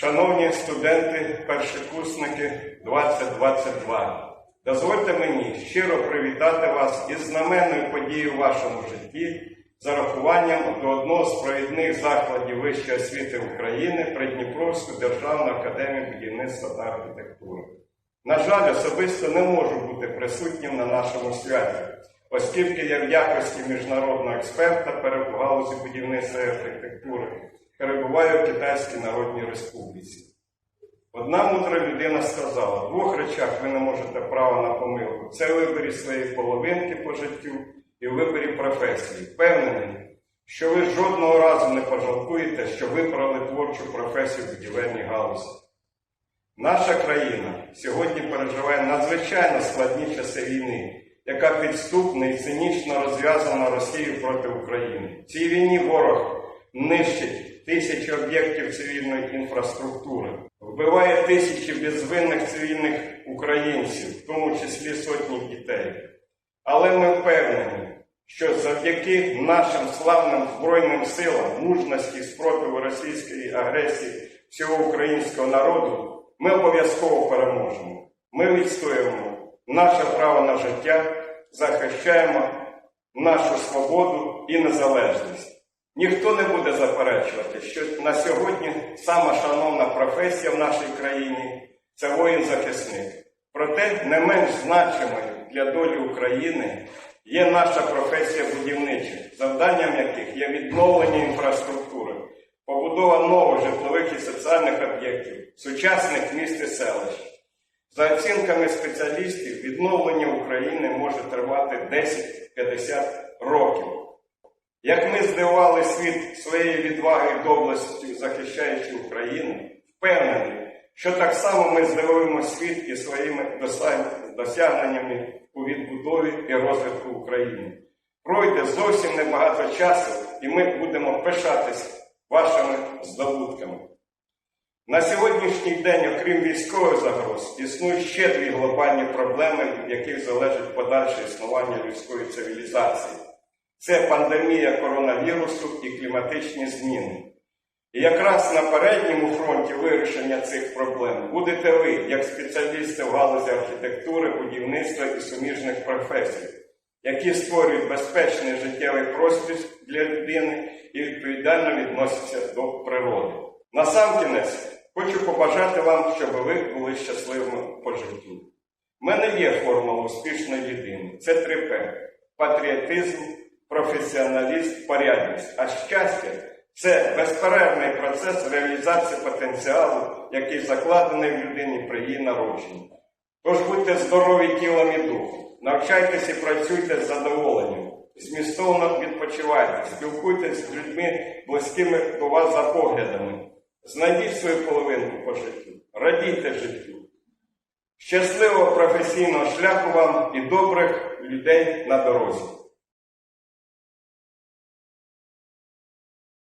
Шановні студенти, першокурсники 2022, дозвольте мені щиро привітати вас із знаменною подією у вашому житті зарахуванням до одного з провідних закладів вищої освіти України Придніпровську Державну академію будівництва та архітектури. На жаль, особисто не можу бути присутнім на нашому святі, оскільки я в якості міжнародного експерта перед галузі будівництва і архітектури перебуваю в Китайській Народній Республіці. Одна мудра людина сказала: в двох речах ви не можете права на помилку. Це виборі своєї половинки по життю і в виборі професії. Впевнений, що ви жодного разу не пожалкуєте, що вибрали творчу професію в будівельній галузі. Наша країна сьогодні переживає надзвичайно складні часи війни, яка підступно і цинічно розв'язана Росією проти України. В цій війні ворог нищить тисячі об'єктів цивільної інфраструктури, вбиває тисячі безвинних цивільних українців, в тому числі сотні дітей. Але ми впевнені, що завдяки нашим славним Збройним силам, мужності спротиву російської агресії всього українського народу, ми обов'язково переможемо. Ми відстоюємо наше право на життя, захищаємо нашу свободу і незалежність. Ніхто не буде заперечувати, що на сьогодні сама шановна професія в нашій країні це воїн-захисник. Проте не менш значимою для долі України є наша професія будівнича, завданням яких є відновлення інфраструктури, побудова нових житлових і соціальних об'єктів, сучасних міст і селищ. За оцінками спеціалістів, відновлення України може тривати 10-50 років. Як ми здивували світ своєю відвагою і доблестю, захищаючи Україну, впевнений, що так само ми здивуємо світ і своїми досягненнями у відбудові і розвитку України. Пройде зовсім небагато часу, і ми будемо пишатись вашими здобутками. На сьогоднішній день, окрім військових загроз, існують ще дві глобальні проблеми, від яких залежить подальше існування людської цивілізації. Це пандемія коронавірусу і кліматичні зміни. І якраз на передньому фронті вирішення цих проблем будете ви, як спеціалісти в галузі архітектури, будівництва і суміжних професій, які створюють безпечний життєвий простір для людини і відповідально відносяться до природи. Насамкінець хочу побажати вам, щоб ви були щасливими по життю. У мене є формула успішної людини. Це 3П. Патріотизм, професіоналізм, порядність. А щастя це безперервний процес реалізації потенціалу, який закладений в людині при її народженні. Тож будьте здорові тілом і духом, навчайтесь і працюйте з задоволенням, змістовно відпочивайте, спілкуйтесь з людьми, близькими до вас за поглядами. Знайдіть свою половинку по життю, радійте життю. Щасливого професійного шляху вам і добрих людей на дорозі.